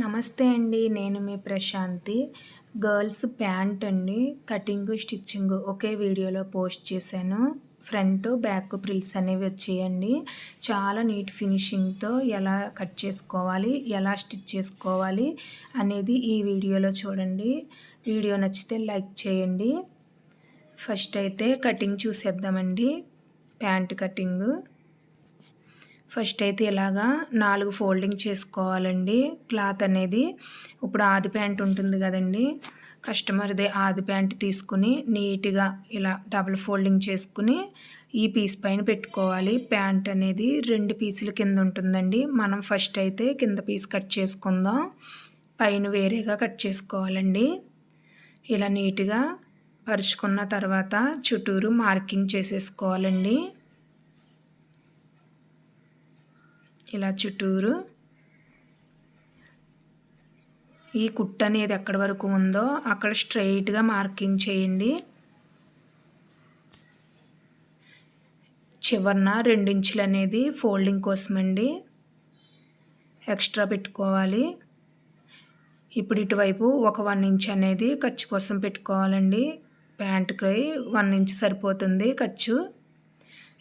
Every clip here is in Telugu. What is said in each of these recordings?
నమస్తే అండి నేను మీ ప్రశాంతి. గర్ల్స్ ప్యాంట్ అండి కటింగ్ స్టిచ్చింగ్ ఒకే వీడియోలో పోస్ట్ చేశాను. ఫ్రంట్ బ్యాక్ ప్రిల్స్ అనేవి వచ్చేయండి. చాలా నీట్ ఫినిషింగ్తో ఎలా కట్ చేసుకోవాలి ఎలా స్టిచ్ చేసుకోవాలి అనేది ఈ వీడియోలో చూడండి. వీడియో నచ్చితే లైక్ చేయండి. ఫస్ట్ అయితే కటింగ్ చూసేద్దామండి ప్యాంట్ కటింగ్. ఫస్ట్ అయితే ఇలాగా నాలుగు ఫోల్డింగ్ చేసుకోవాలండి. క్లాత్ అనేది ఇప్పుడు ఆది ప్యాంట్ ఉంటుంది కదండి. కస్టమర్దే ఆది ప్యాంట్ తీసుకుని నీట్గా ఇలా డబుల్ ఫోల్డింగ్ చేసుకుని ఈ పీస్ పైన పెట్టుకోవాలి. ప్యాంట్ అనేది రెండు పీసులు కింద ఉంటుందండి. మనం ఫస్ట్ అయితే కింద పీస్ కట్ చేసుకుందాం. పైన వేరేగా కట్ చేసుకోవాలండి. ఇలా నీట్గా పరుచుకున్న తర్వాత చుట్టూరు మార్కింగ్ చేసేసుకోవాలండి. ఇలా చుట్టూరు. ఈ కుట్ట అనేది ఎక్కడి వరకు ఉందో అక్కడ స్ట్రైట్గా మార్కింగ్ చేయండి. చివరన రెండించులు అనేది ఫోల్డింగ్ కోసమండి. ఎక్స్ట్రా పెట్టుకోవాలి. ఇప్పుడు ఇటువైపు ఒక వన్ ఇంచ్ అనేది ఖర్చు కోసం పెట్టుకోవాలండి. ప్యాంట్కి వన్ ఇంచ్ సరిపోతుంది ఖర్చు.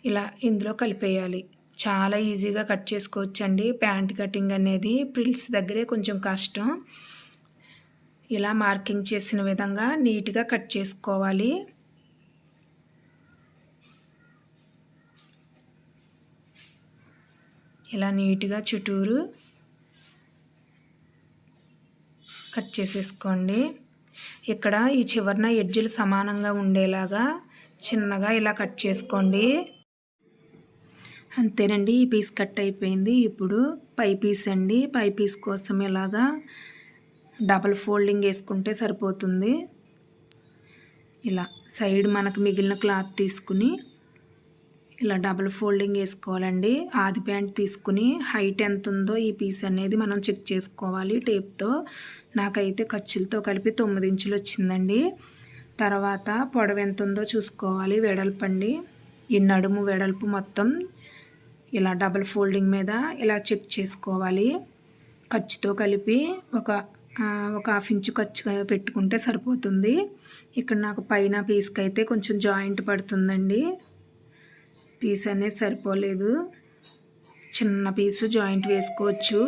ఇలా ఇందులో కలిపేయాలి. చాలా ఈజీగా కట్ చేసుకోవచ్చు అండి ప్యాంట్ కటింగ్ అనేది ప్రిల్స్ దగ్గరే కొంచెం కష్టం. ఇలా మార్కింగ్ చేసిన విధంగా నీట్గా కట్ చేసుకోవాలి. ఇలా నీట్గా చుట్టూరు కట్ చేసేసుకోండి. ఇక్కడ ఈ చివరన ఎడ్జులు సమానంగా ఉండేలాగా చిన్నగా ఇలా కట్ చేసుకోండి. అంతేనండి ఈ పీస్ కట్ అయిపోయింది. ఇప్పుడు పై పీస్ అండి. పై పీస్ కోసం ఇలాగా డబల్ ఫోల్డింగ్ వేసుకుంటే సరిపోతుంది. ఇలా సైడ్ మనకు మిగిలిన క్లాత్ తీసుకుని ఇలా డబల్ ఫోల్డింగ్ వేసుకోవాలండి. ఆది ప్యాంట్ తీసుకుని హైట్ ఎంత ఉందో ఈ పీస్ అనేది మనం చెక్ చేసుకోవాలి టేప్తో. నాకైతే ఖర్చులతో కలిపి తొమ్మిది ఇంచులు వచ్చిందండి. తర్వాత పొడవు ఎంత ఉందో చూసుకోవాలి వెడల్పండి ఈ నడుము వెడల్పు మొత్తం ఇలా డబల్ ఫోల్డింగ్ మీద ఇలా చెక్ చేసుకోవాలి. ఖర్చుతో కలిపి ఒక ఒక హాఫ్ ఇంచు ఖర్చు పెట్టుకుంటే సరిపోతుంది. ఇక్కడ నాకు పైన పీస్కి అయితే కొంచెం జాయింట్ పడుతుందండి. పీస్ అనేది సరిపోలేదు. చిన్న పీసు జాయింట్ వేసుకోవచ్చు.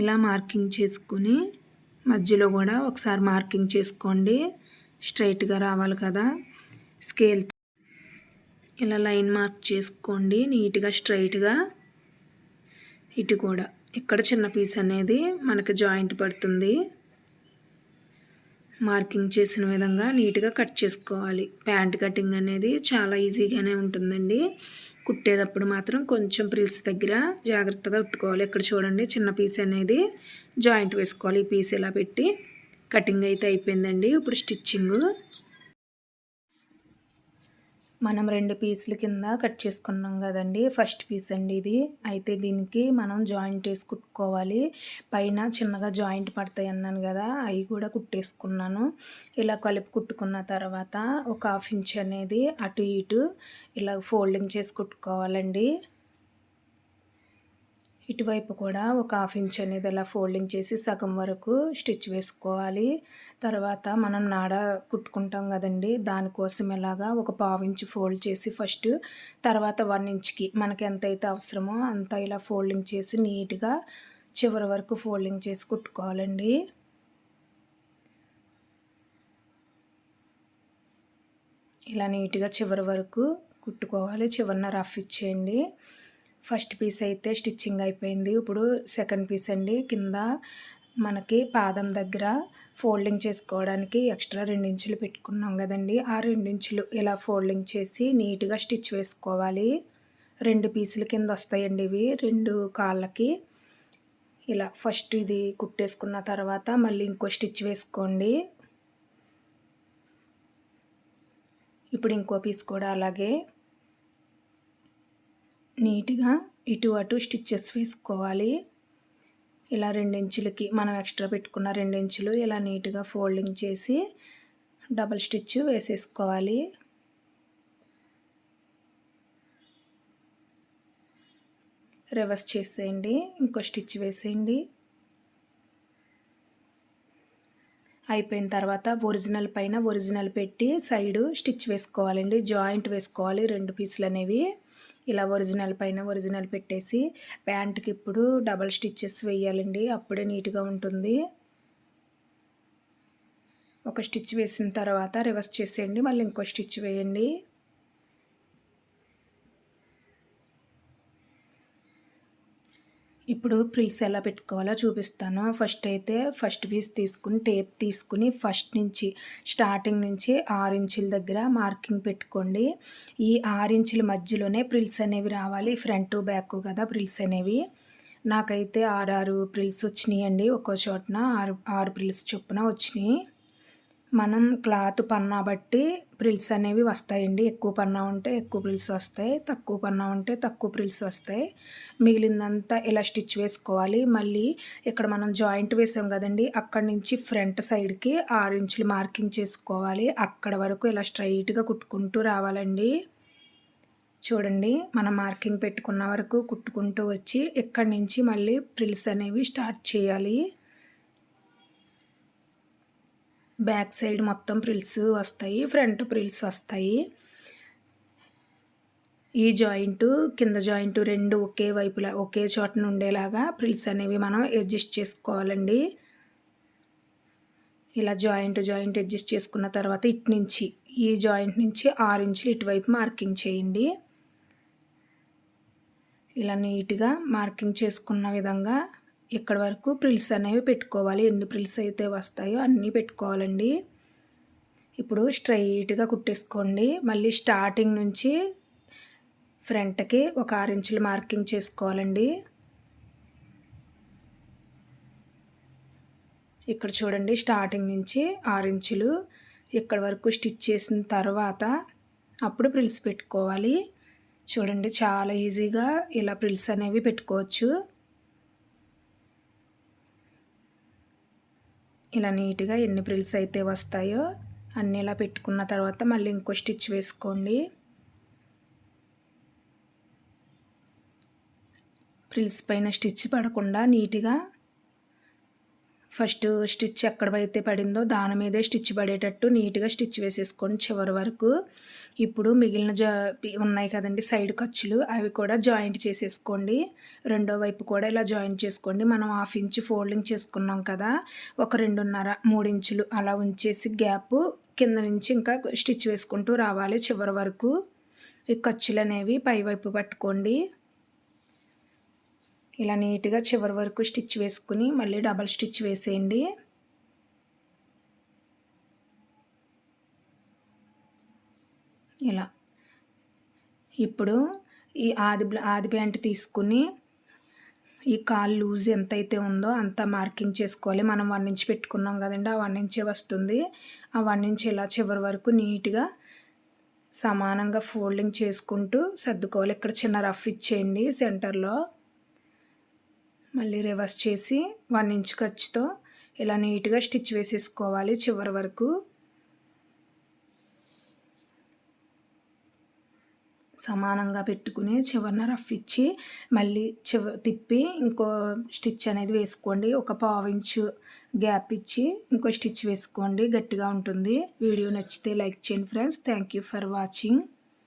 ఇలా మార్కింగ్ చేసుకుని మధ్యలో కూడా ఒకసారి మార్కింగ్ చేసుకోండి. స్ట్రైట్గా రావాలి కదా. స్కేల్ ఇలా లైన్ మార్క్ చేసుకోండి నీట్గా స్ట్రైట్గా. ఇటు కూడా. ఇక్కడ చిన్న పీస్ అనేది మనకు జాయింట్ పడుతుంది. మార్కింగ్ చేసిన విధంగా నీట్గా కట్ చేసుకోవాలి. ప్యాంట్ కటింగ్ అనేది చాలా ఈజీగానే ఉంటుందండి. కుట్టేటప్పుడు మాత్రం కొంచెం ప్రిల్స్ దగ్గర జాగ్రత్తగా కుట్టుకోవాలి ఇక్కడ చూడండి చిన్న పీస్ అనేది జాయింట్ వేసుకోవాలి. ఈ పీస్ ఇలా పెట్టి కటింగ్ అయితే అయిపోయిందండి. ఇప్పుడు స్టిచ్చింగ్. మనం రెండు పీసుల కింద కట్ చేసుకున్నాం కదండి. ఫస్ట్ పీస్ అండి ఇది. అయితే దీనికి మనం జాయింట్ వేసి కుట్టుకోవాలి. పైన చిన్నగా జాయింట్ పడతాయి అన్నాను కదా అవి కూడా కుట్టేసుకున్నాను. ఇలా కలిపి కుట్టుకున్న తర్వాత ఒక హాఫ్ ఇంచ్ అనేది అటు ఇటు ఇలా ఫోల్డింగ్ చేసి కుట్టుకోవాలండి. ఇటువైపు కూడా ఒక హాఫ్ ఇంచ్ అనేది అలా ఫోల్డింగ్ చేసి సగం వరకు స్టిచ్ వేసుకోవాలి. తర్వాత మనం నాడ కుట్టుకుంటాం కదండి దానికోసం ఇలాగా ఒక పావు ఇంచ్ ఫోల్డ్ చేసి ఫస్ట్ తర్వాత వన్ ఇంచ్కి మనకి ఎంత అయితే అవసరమో అంత ఇలా ఫోల్డింగ్ చేసి నీట్గా చివరి వరకు ఫోల్డింగ్ చేసి కుట్టుకోవాలండి. ఇలా నీట్గా చివరి వరకు కుట్టుకోవాలి. చివరిన రఫ్ ఇచ్చేయండి. ఫస్ట్ పీస్ అయితే స్టిచ్చింగ్ అయిపోయింది. ఇప్పుడు సెకండ్ పీస్ అండి. కింద మనకి పాదం దగ్గర ఫోల్డింగ్ చేసుకోవడానికి ఎక్స్ట్రా రెండించులు పెట్టుకున్నాం కదండి. ఆ రెండించులు ఇలా ఫోల్డింగ్ చేసి నీట్గా స్టిచ్ వేసుకోవాలి. రెండు పీసులు కింద వస్తాయండి ఇవి. రెండు కాళ్ళకి ఇలా ఫస్ట్ ఇది కుట్టేసుకున్న తర్వాత మళ్ళీ ఇంకో స్టిచ్ వేసుకోండి. ఇప్పుడు ఇంకో పీస్ కూడా అలాగే నీట్గా ఇటు అటు స్టిచ్చెస్ వేసుకోవాలి. ఇలా రెండించులకి మనం ఎక్స్ట్రా పెట్టుకున్న రెండించులు ఇలా నీట్గా ఫోల్డింగ్ చేసి డబల్ స్టిచ్ వేసేసుకోవాలి. రివర్స్ చేసేయండి ఇంకో స్టిచ్ వేసేయండి. అయిపోయిన తర్వాత ఒరిజినల్ పైన ఒరిజినల్ పెట్టి సైడు స్టిచ్ వేసుకోవాలండి జాయింట్ వేసుకోవాలి రెండు పీసులు అనేవి ఇలా ఒరిజినల్ పైన ఒరిజినల్ పెట్టేసి ప్యాంట్కి ఇప్పుడు డబల్ స్టిచ్చెస్ వేయాలండి. అప్పుడే నీట్గా ఉంటుంది. ఒక స్టిచ్ వేసిన తర్వాత రివర్స్ చేసేయండి. మళ్ళీ ఇంకో స్టిచ్ వేయండి. ఇప్పుడు ప్రిల్స్ ఎలా పెట్టుకోవాలో చూపిస్తాను. ఫస్ట్ అయితే ఫస్ట్ పీస్ తీసుకుని టేప్ తీసుకుని ఫస్ట్ నుంచి స్టార్టింగ్ నుంచి ఆరు ఇంచుల దగ్గర మార్కింగ్ పెట్టుకోండి. ఈ ఆరు ఇంచుల మధ్యలోనే ప్రిల్స్ అనేవి రావాలి. ఫ్రంట్ బ్యాక్ కదా ప్రిల్స్ అనేవి. నాకైతే ఆరు ఆరు ప్రిల్స్ వచ్చినాయండి. ఒక్కో చోటన ఆరు ఆరు ప్రిల్స్ చొప్పున వచ్చినాయి. మనం క్లాత్ పన్నా బట్టి ప్రిల్స్ అనేవి వస్తాయండి. ఎక్కువ పన్నా ఉంటే ఎక్కువ ప్రిల్స్ వస్తాయి. తక్కువ పన్నా ఉంటే తక్కువ ప్రిల్స్ వస్తాయి. మిగిలిందంతా ఇలా స్టిచ్ వేసుకోవాలి. మళ్ళీ ఇక్కడ మనం జాయింట్ వేసాం కదండి. అక్కడి నుంచి ఫ్రంట్ సైడ్కి ఆరు ఇంచులు మార్కింగ్ చేసుకోవాలి. అక్కడ వరకు ఇలా స్ట్రైట్గా కుట్టుకుంటూ రావాలండి. చూడండి మనం మార్కింగ్ పెట్టుకున్న వరకు కుట్టుకుంటూ వచ్చి ఇక్కడ నుంచి మళ్ళీ ప్రిల్స్ అనేవి స్టార్ట్ చేయాలి. బ్యాక్ సైడ్ మొత్తం ప్రిల్స్ వస్తాయి ఫ్రంట్ ప్రిల్స్ వస్తాయి. ఈ జాయింట్ కింద జాయింట్ రెండు ఒకే వైపులా ఒకే చోట ఉండేలాగా ప్రిల్స్ అనేవి మనం అడ్జస్ట్ చేసుకోవాలండి. ఇలా జాయింట్ జాయింట్ అడ్జస్ట్ చేసుకున్న తర్వాత ఇటు నుంచి ఈ జాయింట్ నుంచి ఆరు ఇంచులు ఇటువైపు మార్కింగ్ చేయండి. ఇలా నీట్గా మార్కింగ్ చేసుకున్న విధంగా ఇక్కడ వరకు ప్రిల్స్ అనేవి పెట్టుకోవాలి. ఎన్ని ప్రిల్స్ అయితే వస్తాయో అన్నీ పెట్టుకోవాలండి. ఇప్పుడు స్ట్రైట్గా కుట్టేసుకోండి. మళ్ళీ స్టార్టింగ్ నుంచి ఫ్రంట్కి ఒక ఆరు ఇంచులు మార్కింగ్ చేసుకోవాలండి. ఇక్కడ చూడండి స్టార్టింగ్ నుంచి ఆరు ఇంచులు ఇక్కడ వరకు స్టిచ్ చేసిన తర్వాత అప్పుడు ప్రిల్స్ పెట్టుకోవాలి. చూడండి చాలా ఈజీగా ఇలా ప్రిల్స్ అనేవి పెట్టుకోవచ్చు. ఇలా నీట్గా ఎన్ని ప్రిల్స్ అయితే వస్తాయో అన్నీ ఇలా పెట్టుకున్న తర్వాత మళ్ళీ ఇంకో స్టిచ్ వేసుకోండి. ప్రిల్స్ పైన స్టిచ్ పడకుండా నీట్గా ఫస్ట్ స్టిచ్ ఎక్కడైతే పడిందో దాని మీదే స్టిచ్ పడేటట్టు నీట్గా స్టిచ్ వేసేసుకోండి చివరి వరకు. ఇప్పుడు మిగిలిన జా ఉన్నాయి కదండి సైడ్ ఖర్చులు అవి కూడా జాయింట్ చేసేసుకోండి. రెండో వైపు కూడా ఇలా జాయింట్ చేసుకోండి. మనం హాఫ్ ఇంచ్ ఫోల్డింగ్ చేసుకున్నాం కదా ఒక రెండున్నర మూడు ఇంచులు అలా ఉంచేసి గ్యాప్ కింద నుంచి ఇంకా స్టిచ్ వేసుకుంటూ రావాలి చివరి వరకు. ఈ ఖర్చులు అనేవి పైవైపు పట్టుకోండి. ఇలా నీట్గా చివరి వరకు స్టిచ్ వేసుకుని మళ్ళీ డబల్ స్టిచ్ వేసేయండి. ఇలా. ఇప్పుడు ఈ ఆది ఆది ప్యాంట్ తీసుకుని ఈ కాల్ లూజ్ ఎంతైతే ఉందో అంత మార్కింగ్ చేసుకోవాలి. మనం వన్ ఇంచ్ పెట్టుకున్నాం కదండి ఆ వన్ ఇంచే వస్తుంది. ఆ వన్ ఇంచ్ ఇలా చివరి వరకు నీట్గా సమానంగా ఫోల్డింగ్ చేసుకుంటూ సర్దుకోవాలి. ఇక్కడ చిన్న రఫ్ ఇచ్చేయండి సెంటర్లో. మళ్ళీ రివర్స్ చేసి వన్ ఇంచ్ ఖర్చుతో ఇలా నీట్గా స్టిచ్ వేసేసుకోవాలి చివరి వరకు. సమానంగా పెట్టుకుని చివరిన రఫ్ ఇచ్చి మళ్ళీ చివ తిప్పి ఇంకో స్టిచ్ అనేది వేసుకోండి. ఒక పావు ఇంచు గ్యాప్ ఇచ్చి ఇంకో స్టిచ్ వేసుకోండి. గట్టిగా ఉంటుంది. వీడియో నచ్చితే లైక్ చేయండి friends thank you for watching